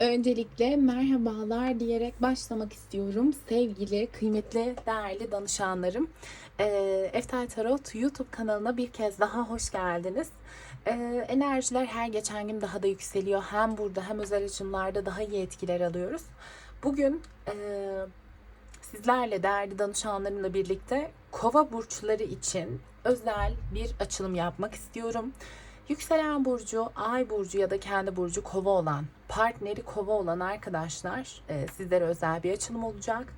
Öncelikle merhabalar diyerek başlamak istiyorum. Sevgili, kıymetli, değerli danışanlarım. Ee, Eftel Tarot YouTube kanalına bir kez daha hoş geldiniz. Ee, enerjiler her geçen gün daha da yükseliyor. Hem burada hem özel açımlarda daha iyi etkiler alıyoruz. Bugün e, sizlerle değerli danışanlarımla birlikte kova burçları için özel bir açılım yapmak istiyorum. Yükselen burcu, ay burcu ya da kendi burcu kova olan, partneri kova olan arkadaşlar e, sizlere özel bir açılım olacak.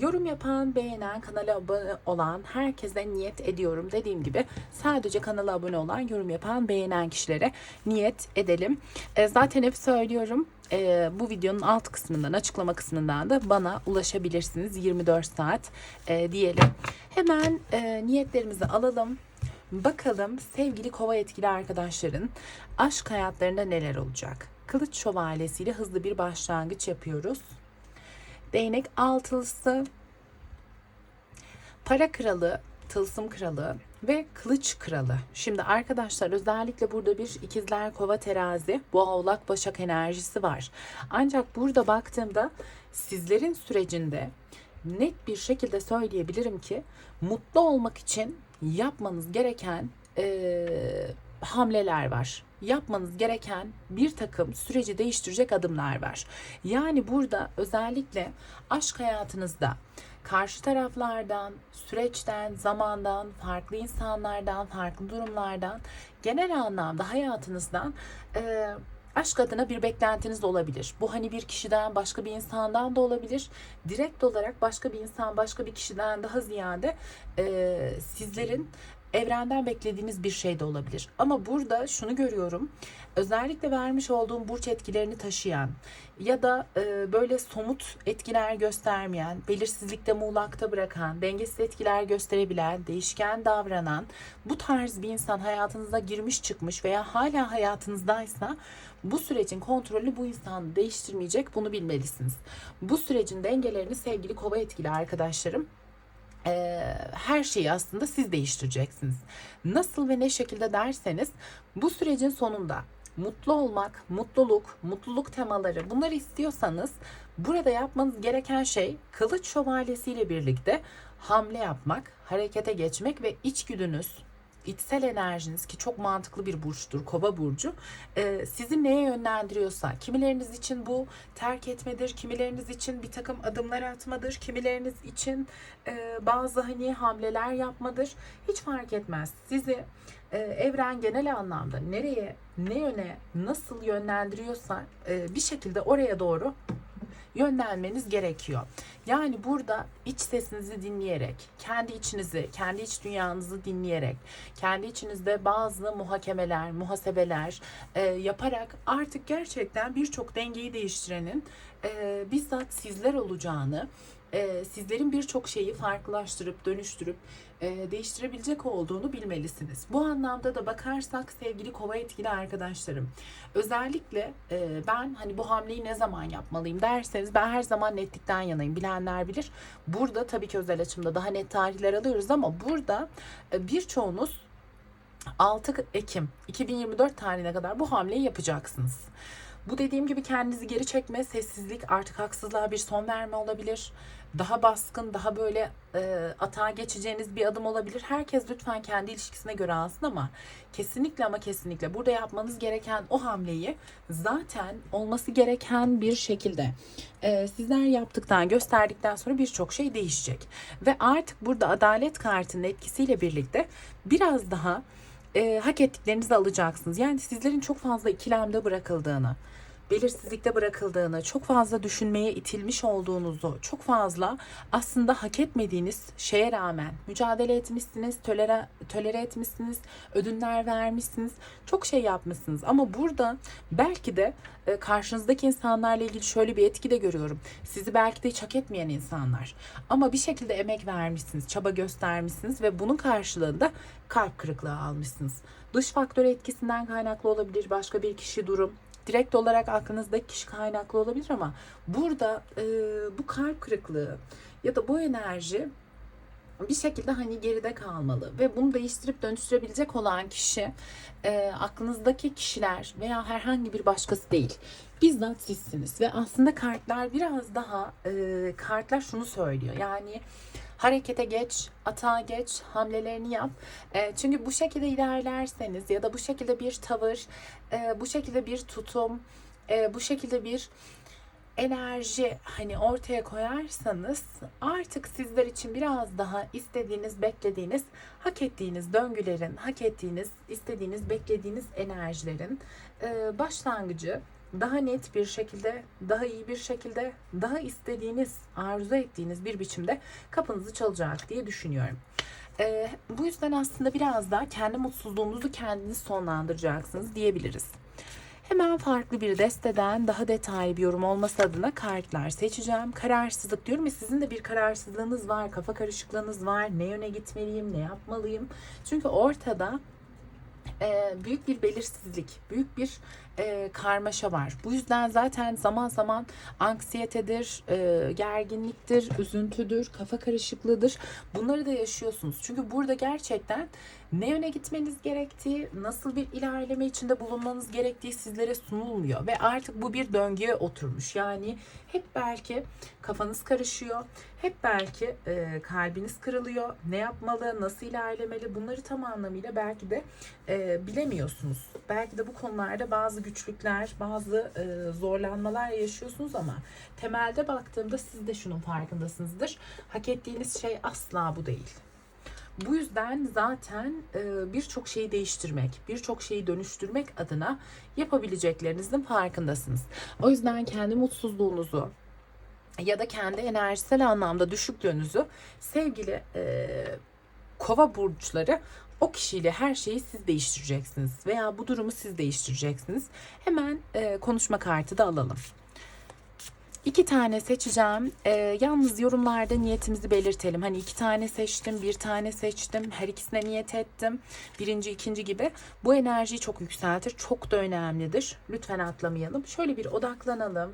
Yorum yapan, beğenen, kanala abone olan herkese niyet ediyorum. Dediğim gibi sadece kanala abone olan, yorum yapan, beğenen kişilere niyet edelim. E, zaten hep söylüyorum e, bu videonun alt kısmından, açıklama kısmından da bana ulaşabilirsiniz. 24 saat e, diyelim. Hemen e, niyetlerimizi alalım. Bakalım sevgili kova etkili arkadaşların aşk hayatlarında neler olacak? Kılıç şövalyesiyle hızlı bir başlangıç yapıyoruz. Değnek altılısı, para kralı, tılsım kralı ve kılıç kralı. Şimdi arkadaşlar özellikle burada bir ikizler kova terazi, boğa oğlak başak enerjisi var. Ancak burada baktığımda sizlerin sürecinde net bir şekilde söyleyebilirim ki mutlu olmak için yapmanız gereken eee, hamleler var. Yapmanız gereken bir takım süreci değiştirecek adımlar var. Yani burada özellikle aşk hayatınızda karşı taraflardan, süreçten, zamandan, farklı insanlardan, farklı durumlardan, genel anlamda hayatınızdan eee aşk adına bir beklentiniz olabilir. Bu hani bir kişiden başka bir insandan da olabilir. Direkt olarak başka bir insan başka bir kişiden daha ziyade e, sizlerin evrenden beklediğiniz bir şey de olabilir. Ama burada şunu görüyorum. Özellikle vermiş olduğum burç etkilerini taşıyan ya da e, böyle somut etkiler göstermeyen, belirsizlikte muğlakta bırakan, dengesiz etkiler gösterebilen, değişken davranan bu tarz bir insan hayatınıza girmiş çıkmış veya hala hayatınızdaysa bu sürecin kontrolü bu insanı değiştirmeyecek bunu bilmelisiniz. Bu sürecin dengelerini sevgili kova etkili arkadaşlarım eee, her şeyi aslında siz değiştireceksiniz. Nasıl ve ne şekilde derseniz bu sürecin sonunda mutlu olmak, mutluluk, mutluluk temaları bunları istiyorsanız burada yapmanız gereken şey kılıç şövalyesiyle birlikte hamle yapmak, harekete geçmek ve içgüdünüz, içsel enerjiniz ki çok mantıklı bir burçtur kova burcu e, sizi neye yönlendiriyorsa kimileriniz için bu terk etmedir kimileriniz için bir takım adımlar atmadır kimileriniz için e, bazı hani hamleler yapmadır hiç fark etmez sizi e, evren genel anlamda nereye ne yöne nasıl yönlendiriyorsa e, bir şekilde oraya doğru yönlenmeniz gerekiyor. Yani burada iç sesinizi dinleyerek, kendi içinizi, kendi iç dünyanızı dinleyerek, kendi içinizde bazı muhakemeler, muhasebeler e, yaparak artık gerçekten birçok dengeyi değiştirenin e, bizzat sizler olacağını, e, sizlerin birçok şeyi farklılaştırıp dönüştürüp e, değiştirebilecek olduğunu bilmelisiniz. Bu anlamda da bakarsak sevgili kova etkili arkadaşlarım özellikle e, ben hani bu hamleyi ne zaman yapmalıyım derseniz ben her zaman netlikten yanayım bilenler bilir. Burada tabii ki özel açımda daha net tarihler alıyoruz ama burada e, birçoğunuz 6 Ekim 2024 tarihine kadar bu hamleyi yapacaksınız. Bu dediğim gibi kendinizi geri çekme, sessizlik, artık haksızlığa bir son verme olabilir. Daha baskın, daha böyle e, atağa geçeceğiniz bir adım olabilir. Herkes lütfen kendi ilişkisine göre alsın ama kesinlikle ama kesinlikle burada yapmanız gereken o hamleyi zaten olması gereken bir şekilde e, sizler yaptıktan, gösterdikten sonra birçok şey değişecek. Ve artık burada adalet kartının etkisiyle birlikte biraz daha e, hak ettiklerinizi alacaksınız. Yani sizlerin çok fazla ikilemde bırakıldığını, belirsizlikte bırakıldığını, çok fazla düşünmeye itilmiş olduğunuzu, çok fazla aslında hak etmediğiniz şeye rağmen mücadele etmişsiniz, tolere, tolere etmişsiniz, ödünler vermişsiniz, çok şey yapmışsınız. Ama burada belki de e, karşınızdaki insanlarla ilgili şöyle bir etki de görüyorum. Sizi belki de hiç hak etmeyen insanlar. Ama bir şekilde emek vermişsiniz, çaba göstermişsiniz ve bunun karşılığında kalp kırıklığı almışsınız. Dış faktör etkisinden kaynaklı olabilir, başka bir kişi durum, direkt olarak aklınızdaki kişi kaynaklı olabilir ama burada e, bu kalp kırıklığı ya da bu enerji bir şekilde hani geride kalmalı ve bunu değiştirip dönüştürebilecek olan kişi e, aklınızdaki kişiler veya herhangi bir başkası değil. Bizzat sizsiniz ve aslında kartlar biraz daha e, kartlar şunu söylüyor yani harekete geç, atağa geç, hamlelerini yap. E, çünkü bu şekilde ilerlerseniz ya da bu şekilde bir tavır, e, bu şekilde bir tutum, e, bu şekilde bir enerji hani ortaya koyarsanız artık sizler için biraz daha istediğiniz, beklediğiniz, hak ettiğiniz döngülerin, hak ettiğiniz, istediğiniz, beklediğiniz enerjilerin e, başlangıcı daha net bir şekilde, daha iyi bir şekilde, daha istediğiniz, arzu ettiğiniz bir biçimde kapınızı çalacak diye düşünüyorum. E, bu yüzden aslında biraz daha kendi mutsuzluğunuzu kendiniz sonlandıracaksınız diyebiliriz. Hemen farklı bir desteden daha detaylı bir yorum olması adına kartlar seçeceğim. Kararsızlık diyorum ya sizin de bir kararsızlığınız var, kafa karışıklığınız var. Ne yöne gitmeliyim, ne yapmalıyım? Çünkü ortada e, büyük bir belirsizlik, büyük bir e, karmaşa var. Bu yüzden zaten zaman zaman anksiyetedir, e, gerginliktir, üzüntüdür, kafa karışıklığıdır. Bunları da yaşıyorsunuz. Çünkü burada gerçekten ne yöne gitmeniz gerektiği, nasıl bir ilerleme içinde bulunmanız gerektiği sizlere sunulmuyor ve artık bu bir döngüye oturmuş. Yani hep belki kafanız karışıyor, hep belki e, kalbiniz kırılıyor. Ne yapmalı, nasıl ilerlemeli bunları tam anlamıyla belki de e, bilemiyorsunuz. Belki de bu konularda bazı güçlükler, bazı e, zorlanmalar yaşıyorsunuz ama temelde baktığımda siz de şunun farkındasınızdır. Hak ettiğiniz şey asla bu değil. Bu yüzden zaten e, birçok şeyi değiştirmek, birçok şeyi dönüştürmek adına yapabileceklerinizin farkındasınız. O yüzden kendi mutsuzluğunuzu ya da kendi enerjisel anlamda düşüklüğünüzü sevgili e, kova burçları o kişiyle her şeyi siz değiştireceksiniz veya bu durumu siz değiştireceksiniz. Hemen e, konuşma kartı da alalım. İki tane seçeceğim. Ee, yalnız yorumlarda niyetimizi belirtelim. Hani iki tane seçtim, bir tane seçtim. Her ikisine niyet ettim. Birinci, ikinci gibi. Bu enerjiyi çok yükseltir. Çok da önemlidir. Lütfen atlamayalım. Şöyle bir odaklanalım.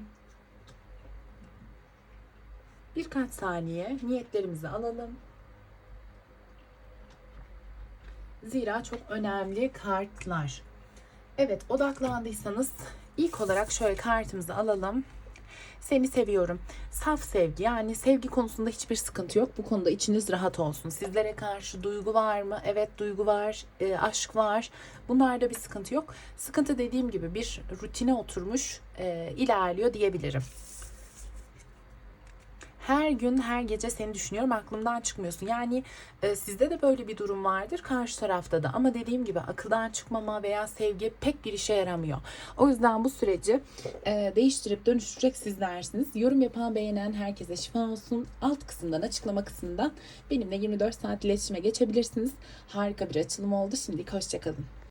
Birkaç saniye niyetlerimizi alalım. Zira çok önemli kartlar. Evet odaklandıysanız ilk olarak şöyle kartımızı alalım. Seni seviyorum. Saf sevgi yani sevgi konusunda hiçbir sıkıntı yok. Bu konuda içiniz rahat olsun. Sizlere karşı duygu var mı? Evet duygu var, e, aşk var. Bunlarda bir sıkıntı yok. Sıkıntı dediğim gibi bir rutine oturmuş e, ilerliyor diyebilirim. Her gün, her gece seni düşünüyorum. Aklımdan çıkmıyorsun. Yani e, sizde de böyle bir durum vardır. Karşı tarafta da. Ama dediğim gibi akıldan çıkmama veya sevgi pek bir işe yaramıyor. O yüzden bu süreci e, değiştirip dönüştürecek sizlersiniz. Yorum yapan, beğenen herkese şifa olsun. Alt kısımdan, açıklama kısmından benimle 24 saat iletişime geçebilirsiniz. Harika bir açılım oldu. Şimdilik hoşçakalın.